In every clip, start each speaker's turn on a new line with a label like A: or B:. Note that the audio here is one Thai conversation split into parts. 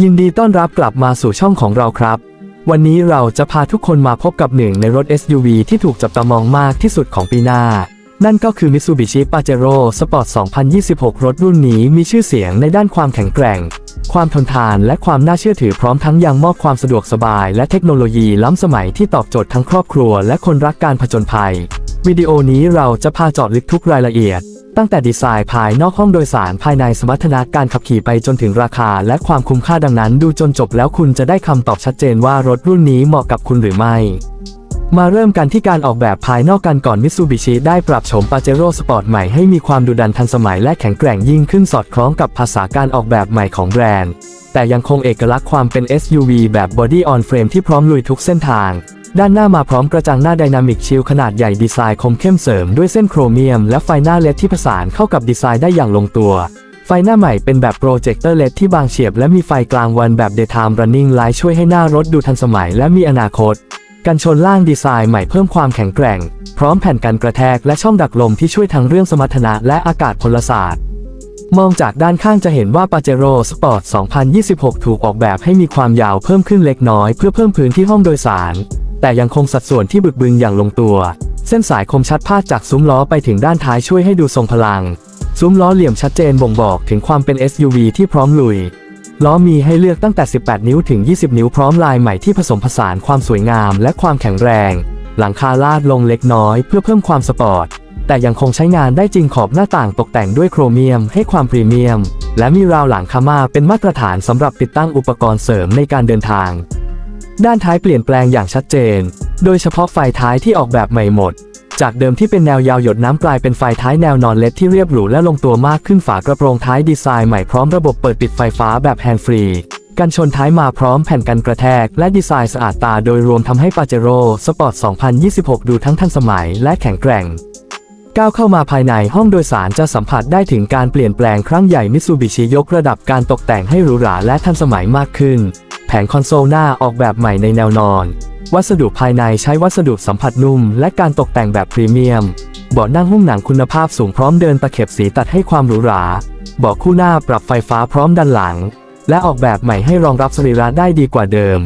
A: ยินดีต้อนรับกลับมาสู่ช่องของเราครับ วันนี้เราจะพาทุกคนมาพบกับหนึ่งในรถ SUV ที่ถูกจับตามองมากที่สุดของปีหน้า นั่นก็คือ Mitsubishi Pajero Sport 2026 รถรุ่นนี้มีชื่อเสียงในด้านความแข็งแกร่ง ความทนทานและความน่าเชื่อถือพร้อมทั้งยังมอบความสะดวกสบาย และเทคโนโลยีล้ำสมัยที่ตอบโจทย์ทั้งครอบครัว และคนรักการผจญภัย วิดีโอนี้เราจะพาเจาะลึกทุกรายละเอียด ตั้งแต่ดีไซน์ภายนอกห้องโดยสารภายในสมรรถนะการขับขี่ไปจนถึงราคาและความคุ้มค่าดังนั้น ดูจนจบแล้วคุณจะได้คำตอบชัดเจนว่ารถรุ่นนี้เหมาะกับคุณหรือไม่ มาเริ่มกันที่การออกแบบภายนอกกันก่อนมิตซูบิชิได้ปรับโฉมปาเจโร่สปอร์ตใหม่ให้มีความดุดันทันสมัยและแข็งแกร่งยิ่งขึ้นสอดคล้องกับภาษาการออกแบบใหม่ของแบรนด์ แต่ยังคงเอกลักษณ์ความเป็น SUV แบบ Body on Frame ที่พร้อมลุยทุกเส้นทาง ด้านหน้ามาพร้อมกระจังหน้าไดนามิกชิลขนาดใหญ่ดีไซน์คมเข้มเสริมด้วยเส้นโครเมียม และไฟหน้าเลดที่ผสานเข้ากับดีไซน์ได้อย่างลงตัว ไฟหน้าใหม่เป็นแบบโปรเจคเตอร์เลดที่บางเฉียบและมีไฟกลางวันแบบ Daytime Running Light ช่วยให้หน้ารถดูทันสมัยและมีอนาคต กันชนล่างดีไซน์ใหม่เพิ่มความแข็งแกร่ง พร้อมแผ่นกันกระแทกและช่องดักลมที่ช่วยทั้งเรื่องสมรรถนะและอากาศพลศาสตร์มองจากด้านข้างจะเห็นว่า Pajero Sport 2026 ถูกออกแบบให้มีความยาวเพิ่มขึ้นเล็กน้อยเพื่อเพิ่มพื้นที่ห้องโดยสาร แต่ยังคงสัดส่วนที่บึกบึนอย่างลงตัว เส้นสายคมชัดพาดจากซุ้มล้อไปถึงด้านท้ายช่วยให้ดูทรงพลัง ซุ้มล้อเหลี่ยมชัดเจนบ่งบอกถึงความเป็น SUV ที่พร้อมลุย ล้อมีให้เลือกตั้งแต่ 18 นิ้วถึง 20 นิ้วพร้อมลายใหม่ที่ผสมผสานความสวยงามและความแข็งแรง หลังคาลาดลงเล็กน้อยเพื่อเพิ่มความสปอร์ต แต่ยังคงใช้งานได้จริงขอบหน้าต่างตกแต่งด้วยโครเมียม ให้ความพรีเมียม และมีราวหลังคาม่าเป็นมาตรฐานสำหรับติดตั้งอุปกรณ์เสริมในการเดินทาง ด้านท้ายเปลี่ยนแปลงอย่างชัดเจน โดยเฉพาะไฟท้ายที่ออกแบบใหม่หมด จากเดิมที่เป็นแนวยาวหยดน้ำกลายเป็นไฟท้ายแนวนอนเล็ดที่เรียบหรูและลงตัวมากขึ้นฝากระโปรงท้ายดีไซน์ใหม่พร้อมระบบเปิดปิดไฟฟ้าแบบแฮนด์ฟรีกันชนท้ายมาพร้อมแผ่นกันกระแทก และดีไซน์สะอาดตาโดยรวมทำให้ Pajero Sport 2026 ดูทั้งทันสมัยและแข็งแกร่ง ก้าวเข้ามาภายในห้องโดยสารจะสัมผัสได้ถึงการเปลี่ยนแปลงครั้งใหญ่มิ t ซูบิชิยกระดับการตกแต่งให้หรูหราและทันสมัยมากขึ้น ผงคอนโซลหน้าออกแบบใหม่ในแนวนอน วัสดุภายในใช้วัสดุสัมผัสนุ่ม และการตกแต่งแบบพรีเมียม เบาะนั่งหุ้มหนังคุณภาพสูงพร้อมเดินตะเข็บสีตัดให้ความหรูหรา เบาะคู่หน้าปรับไฟฟ้าพร้อมดันหลัง และออกแบบใหม่ให้รองรับสรีระได้ดีกว่าเดิม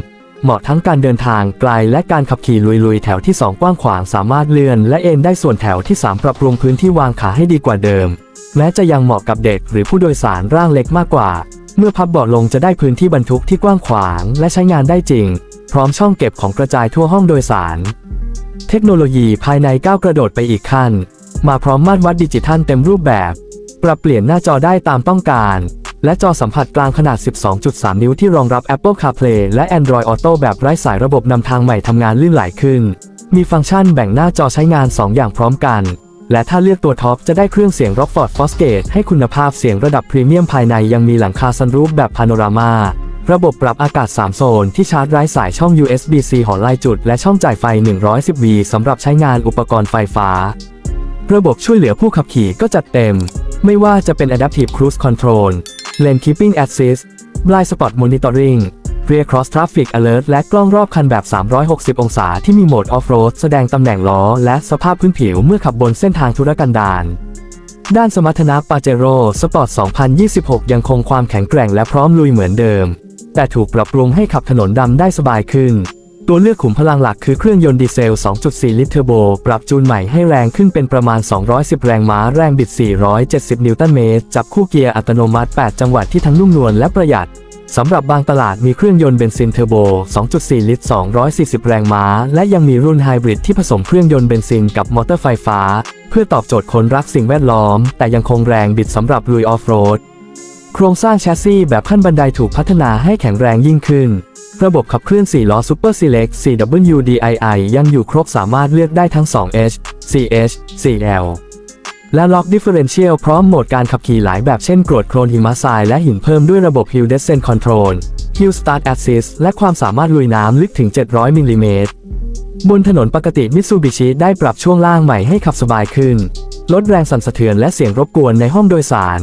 A: เหมาะทั้งการเดินทางไกลและการขับขี่ลุยๆ แถวที่ 2 กว้างขวางสามารถเลื่อน และเอ็นได้ส่วนแถวที่ 3 ปรับปรุงพื้นที่วางขาให้ดีกว่าเดิม แม้จะยังเหมาะกับเด็กหรือผู้โดยสารร่างเล็กมากกว่า เมื่อพับเบาะลงจะได้พื้นที่บรรทุกที่กว้างขวาง และใช้งานได้จริง พร้อมช่องเก็บของกระจายทั่วห้องโดยสาร เทคโนโลยีภายในก้าวกระโดดไปอีกขั้น มาพร้อมมาตรวัดดิจิทัลเต็มรูปแบบ ปรับเปลี่ยนหน้าจอได้ตามต้องการ และจอสัมผัสกลางขนาด 12.3 นิ้วที่รองรับ Apple CarPlay และ Android Auto แบบไร้สายระบบนำทางใหม่ทำงานลื่นไหลขึ้น มีฟังก์ชันแบ่งหน้าจอใช้งาน 2 อย่างพร้อมกัน และถ้าเลือกตัวท็อปจะได้เครื่องเสียง Rockford Fosgate ให้คุณภาพเสียงระดับพรีเมียมภายในยังมีหลังคาซันรูฟแบบพาโนรามาระบบปรับอากาศ 3 โซน ที่ชาร์จไร้สายช่อง USB-C หอลายจุด และช่องจ่ายไฟ 110V สำหรับใช้งานอุปกรณ์ไฟฟ้า ระบบช่วยเหลือผู้ขับขี่ก็จัดเต็ม ไม่ว่าจะเป็น Adaptive Cruise Control Lane Keeping Assist Blind Spot Monitoring Rear Cross Traffic Alert และกล้องรอบคันแบบ 360 องศาที่มีโหมด Off-Road แสดงตำแหน่งล้อและสภาพพื้นผิวเมื่อขับบนเส้นทางธุรกันดารด้านสมรรถนะ Pajero Sport 2026 ยังคงความแข็งแกร่งและพร้อมลุยเหมือนเดิม แต่ถูกปรับปรุงให้ขับถนนดำได้สบายขึ้น ตัวเลือกขุมพลังหลักคือเครื่องยนต์ดีเซล 2.4 ลิตรเทอร์โบ ปรับจูนใหม่ให้แรงขึ้นเป็นประมาณ 210 แรงม้า แรงบิด 470 นิวตันเมตร จับคู่เกียร์อัตโนมัติ 8 จังหวัดที่ทั้งนุ่มนวลและประหยัด สำหรับบางตลาดมีเครื่องยนต์เบนซินเทอร์โบ 2.4 ลิตร 240 แรงม้า และยังมีรุ่นไฮบริดที่ผสมเครื่องยนต์เบนซินกับมอเตอร์ไฟฟ้า เพื่อตอบโจทย์คนรักสิ่งแวดล้อม แต่ยังคงแรงบิดสำหรับลุยออฟโรด โครงสร้างแชสซีแบบขั้นบันไดถูกพัฒนาให้แข็งแรงยิ่งขึ้น ระบบขับเคลื่อน 4 ล้อ Super Select 4WDII ยังอยู่ครบสามารถเลือกได้ทั้ง 2H 4H 4L และล็อก Differential พร้อมโหมดการขับขี่หลายแบบเช่นกรวดโคลนหิมะทรายและหินเพิ่มด้วยระบบ Hill Descent Control Hill Start Assist และความสามารถลุยน้ำลึกถึง 700มิลลิเมตรบนถนนปกติมิตซูบิชิได้ปรับช่วงล่างใหม่ให้ขับสบายขึ้น ลดแรงสั่นสะเทือนและเสียงรบกวนในห้องโดยสาร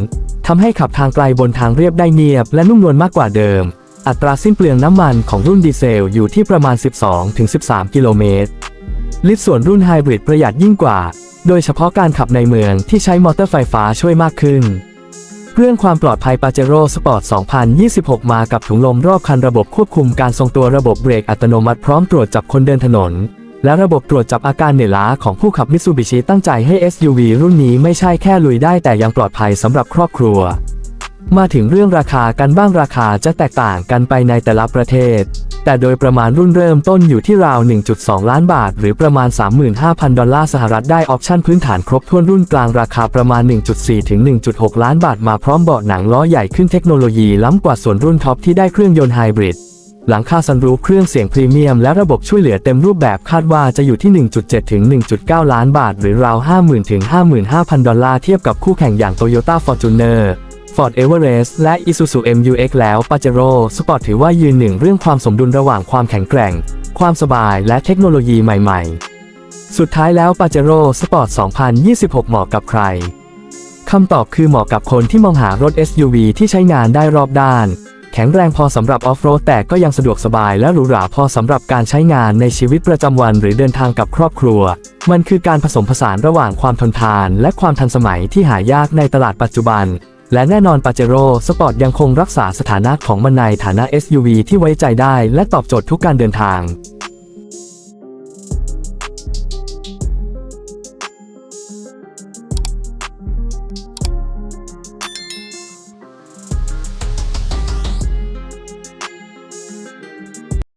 A: ทำให้ขับทางไกลบนทางเรียบได้เนียบและนุ่มนวลมากกว่าเดิม อัตราสิ้นเปลืองน้ำมันของรุ่นดีเซลอยู่ที่ประมาณ 12-13 กิโลเมตร ลิตรส่วนรุ่นไฮบริดประหยัดยิ่งกว่า โดยเฉพาะการขับในเมืองที่ใช้มอเตอร์ไฟฟ้าช่วยมากขึ้น เรื่องความปลอดภัย Pajero Sport 2026 มากับถุงลมรอบคันระบบควบคุมการทรงตัวระบบเบรกอัตโนมัติพร้อมตรวจจับคนเดินถนน และระบบตรวจจับอาการเหนื่อยล้าของผู้ขับมิ t ซูบิชิตั้งใจให้ SUV รุ่นนี้ไม่ใช่แค่ลุยได้แต่ยังปลอดภัยสำหรับครอบครัว มาถึงเรื่องราคากันบ้างราคาจะแตกต่างกันไปในแต่ละประเทศ แต่โดยประมาณรุ่นเริ่มต้นอยู่ที่ราว 1.2 ล้านบาท หรือประมาณ 35,000 ดอลลาร์สหรัฐได้ออปชั่นพื้นฐานครบถ้วนรุ่นกลางราคาประมาณ 1.4 ถึง 1.6 ล้านบาทมาพร้อมเบาะหนังล้อใหญ่ขึ้นเทคโนโลยีล้ำกว่าส่วนรุ่นท็อปที่ได้เครื่องยนต์ไฮบริดหลังคาซันรูฟเครื่องเสียงพรีเมียมและระบบช่วยเหลือเต็มรูปแบบคาดว่าจะอยู่ที่ 1.7 ถึง 1.9 ล้านบาท หรือราว 50,000 ถึง 55,000 ดอลลาร์เทียบกับคู่แข่งอย่าง Toyota Fortuner Ford Everest และ Isuzu MU-X แล้ว Pajero Sport ถือว่ายืนหนึ่งเรื่องความสมดุลระหว่างความแข็งแกร่ง ความสบายและเทคโนโลยีใหม่ ๆ สุดท้ายแล้ว Pajero Sport 2026 เหมาะกับใครคำตอบคือเหมาะกับคนที่มองหารถ SUV ที่ใช้งานได้รอบด้าน แข็งแรงพอสำหรับออฟโรดแต่ก็ยังสะดวกสบายและหรูหราพอสำหรับการใช้งานในชีวิตประจำวันหรือเดินทางกับครอบครัว มันคือการผสมผสานระหว่างความทนทาน และความทันสมัยที่หายากในตลาดปัจจุบัน และแน่นอนปาเจโร่สปอร์ตยังคงรักษาสถานะของมันในฐานะ SUV ที่ไว้ใจได้และตอบโจทย์ทุกการเดินทาง